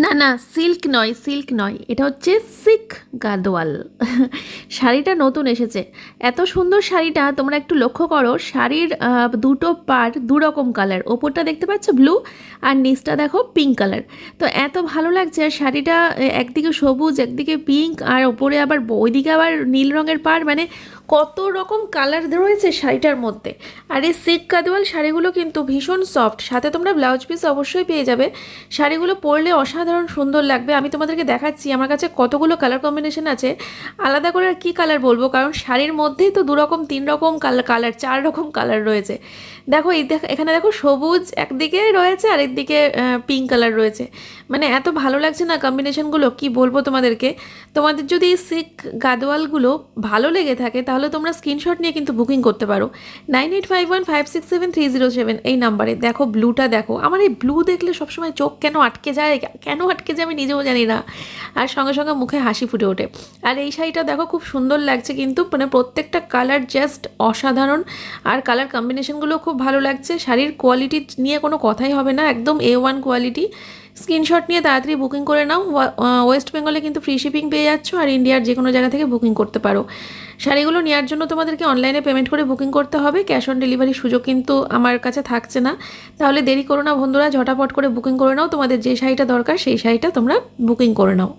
না না সিল্ক নয় সিল্ক নয়। এটা হচ্ছে সিক গাদোয়াল। শাড়িটা নতুন এসেছে। এত সুন্দর শাড়িটা তোমরা একটু লক্ষ্য করো, শাড়ির দুটো পার্ট দু রকম কালার ওপরটা দেখতে পাচ্ছ ব্লু আর নিচটা দেখো পিঙ্ক কালার তো এত ভালো লাগছে আর শাড়িটা একদিকে সবুজ, একদিকে পিঙ্ক আর ওপরে আবার ওইদিকে আবার নীল রঙের পাড় মানে কত রকম কালার রয়েছে শাড়িটার মধ্যে। আর এই সিক কাদওয়াল শাড়িগুলো কিন্তু ভীষণ সফট সাথে তোমরা ব্লাউজ পিস অবশ্যই পেয়ে যাবে। শাড়িগুলো পরলে অসাধারণ সুন্দর লাগবে। আমি তোমাদেরকে দেখাচ্ছি, আমার কাছে কতগুলো কালার কম্বিনেশন আছে। আলাদা করে আর কী কালার বলব? কারণ শাড়ির মধ্যেই তো দু রকম তিন রকম কালার কালার চার রকম কালার রয়েছে। দেখো, এই এখানে দেখো সবুজ একদিকে রয়েছে আর একদিকে পিঙ্ক কালার রয়েছে। মানে এত ভালো লাগছে না কম্বিনেশনগুলো কি বলব তোমাদেরকে? তোমাদের যদি এই সিক গাদোয়ালগুলো ভালো লেগে থাকে, তাহলে তোমরা স্ক্রিনশট নিয়ে কিন্তু বুকিং করতে পারো। Nine eight five one five six seven three zero seven এই নাম্বারে দেখো ব্লুটা দেখো। আমার এই ব্লু দেখলে সবসময় চোখ কেন আটকে যায়? কেন আটকে যে আমি নিজেও জানি না। আর সঙ্গে সঙ্গে মুখে হাসি ফুটে ওঠে। আর এই শাড়িটা দেখো খুব সুন্দর লাগছে কিন্তু মানে প্রত্যেকটা কালার জাস্ট অসাধারণ। আর কালার কম্বিনেশনগুলো খুব ভালো লাগছে। শাড়ির কোয়ালিটি নিয়ে কোনো কথাই হবে না, একদম এ ওয়ান কোয়ালিটি স্ক্রিনশট নিয়ে তাড়াতাড়ি বুকিং করে নাও। ওয়া- ওয়েস্ট বেঙ্গলে কিন্তু ফ্রি শিপিং পেয়ে যাচ্ছ আর ইন্ডিয়ার যে কোনো জায়গা থেকে বুকিং করতে পারো। শাড়িগুলো নেওয়ার জন্য তোমাদেরকে অনলাইনে পেমেন্ট করে বুকিং করতে হবে। ক্যাশ অন ডেলিভারি সুযোগ কিন্তু আমার কাছে থাকছে না। তাহলে দেরি করো না বন্ধুরা, ঝটাপট করে বুকিং করে নাও। তোমাদের যে শাড়িটা দরকার, সেই শাড়িটা তোমরা বুকিং করে নাও।